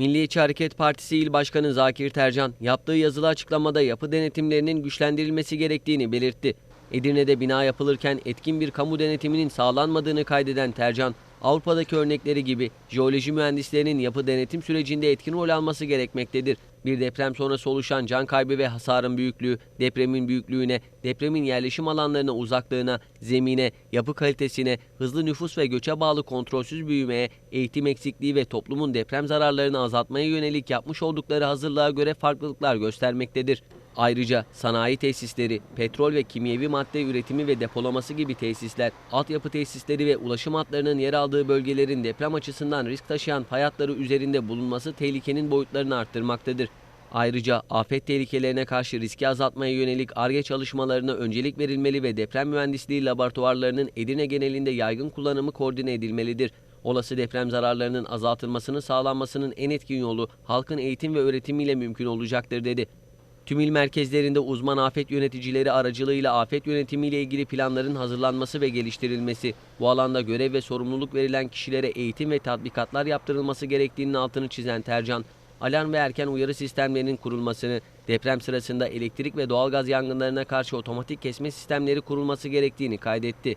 Milliyetçi Hareket Partisi İl Başkanı Zakir Tercan yaptığı yazılı açıklamada yapı denetimlerinin güçlendirilmesi gerektiğini belirtti. Edirne'de bina yapılırken etkin bir kamu denetiminin sağlanmadığını kaydeden Tercan, Avrupa'daki örnekleri gibi jeoloji mühendislerinin yapı denetim sürecinde etkin rol alması gerekmektedir. Bir deprem sonrası oluşan can kaybı ve hasarın büyüklüğü, depremin büyüklüğüne, depremin yerleşim alanlarına uzaklığına, zemine, yapı kalitesine, hızlı nüfus ve göçe bağlı kontrolsüz büyümeye, eğitim eksikliği ve toplumun deprem zararlarını azaltmaya yönelik yapmış oldukları hazırlığa göre farklılıklar göstermektedir. Ayrıca sanayi tesisleri, petrol ve kimyevi madde üretimi ve depolaması gibi tesisler, altyapı tesisleri ve ulaşım hatlarının yer aldığı bölgelerin deprem açısından risk taşıyan fay hatları üzerinde bulunması tehlikenin boyutlarını arttırmaktadır. Ayrıca afet tehlikelerine karşı riski azaltmaya yönelik ARGE çalışmalarına öncelik verilmeli ve deprem mühendisliği laboratuvarlarının Edirne genelinde yaygın kullanımı koordine edilmelidir. Olası deprem zararlarının azaltılmasının sağlanmasının en etkin yolu halkın eğitim ve öğretimiyle mümkün olacaktır dedi. Tüm il merkezlerinde uzman afet yöneticileri aracılığıyla afet yönetimiyle ilgili planların hazırlanması ve geliştirilmesi, bu alanda görev ve sorumluluk verilen kişilere eğitim ve tatbikatlar yaptırılması gerektiğinin altını çizen Tercan, alarm ve erken uyarı sistemlerinin kurulmasını, deprem sırasında elektrik ve doğalgaz yangınlarına karşı otomatik kesme sistemleri kurulması gerektiğini kaydetti.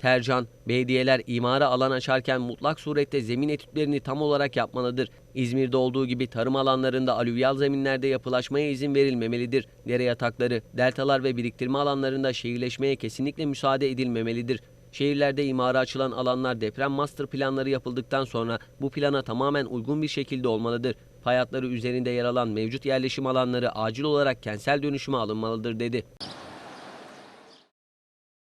Tercan, belediyeler imara alan açarken mutlak surette zemin etütlerini tam olarak yapmalıdır. İzmir'de olduğu gibi tarım alanlarında alüvyal zeminlerde yapılaşmaya izin verilmemelidir. Dere yatakları, deltalar ve biriktirme alanlarında şehirleşmeye kesinlikle müsaade edilmemelidir. Şehirlerde imara açılan alanlar deprem master planları yapıldıktan sonra bu plana tamamen uygun bir şekilde olmalıdır. Hatları üzerinde yer alan mevcut yerleşim alanları acil olarak kentsel dönüşüme alınmalıdır dedi.